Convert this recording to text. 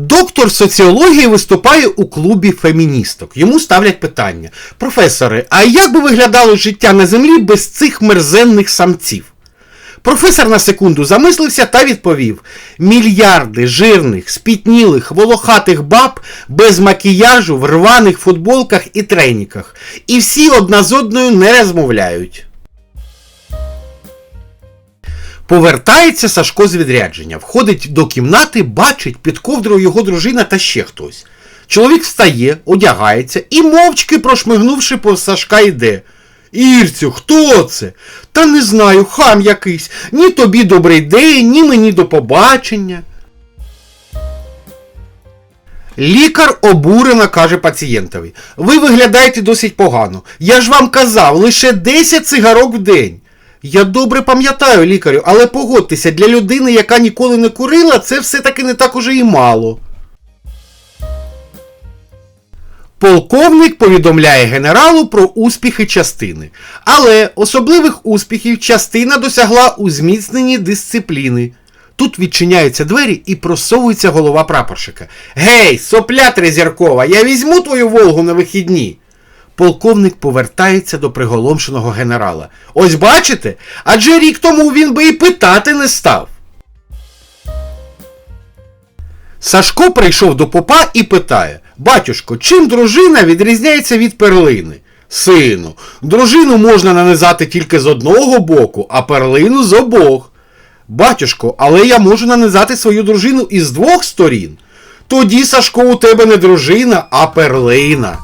Доктор соціології виступає у клубі феміністок. Йому ставлять питання: професори, а як би виглядало життя на землі без цих мерзенних самців? Професор на секунду замислився та відповів: мільярди жирних, спітнілих, волохатих баб без макіяжу в рваних футболках і треніках. І всі одна з одною не розмовляють. Повертається Сашко з відрядження, входить до кімнати, бачить під ковдрою його дружина та ще хтось. Чоловік встає, одягається і, мовчки прошмигнувши по Сашка, йде. Ірцю, хто це? Та не знаю, хам якийсь. Ні тобі добрий день, ні мені до побачення. Лікар обурено каже пацієнтові: Ви виглядаєте досить погано. Я ж вам казав, лише 10 цигарок в день. Я добре пам'ятаю, лікарю, але погодьтеся, для людини, яка ніколи не курила, це все-таки не так уже і мало. Полковник повідомляє генералу про успіхи частини. Але особливих успіхів частина досягла у зміцненні дисципліни. Тут відчиняються двері і просовується голова прапорщика. Гей, сопля Трезіркова, я візьму твою Волгу на вихідні. Полковник повертається до приголомшеного генерала. Ось бачите? Адже рік тому він би і питати не став. Сашко прийшов до попа і питає: Батюшко, чим дружина відрізняється від перлини? Сину, дружину можна нанизати тільки з одного боку, а перлину з обох. Батюшко, але я можу нанизати свою дружину із двох сторін. Тоді, Сашко, у тебе не дружина, а перлина.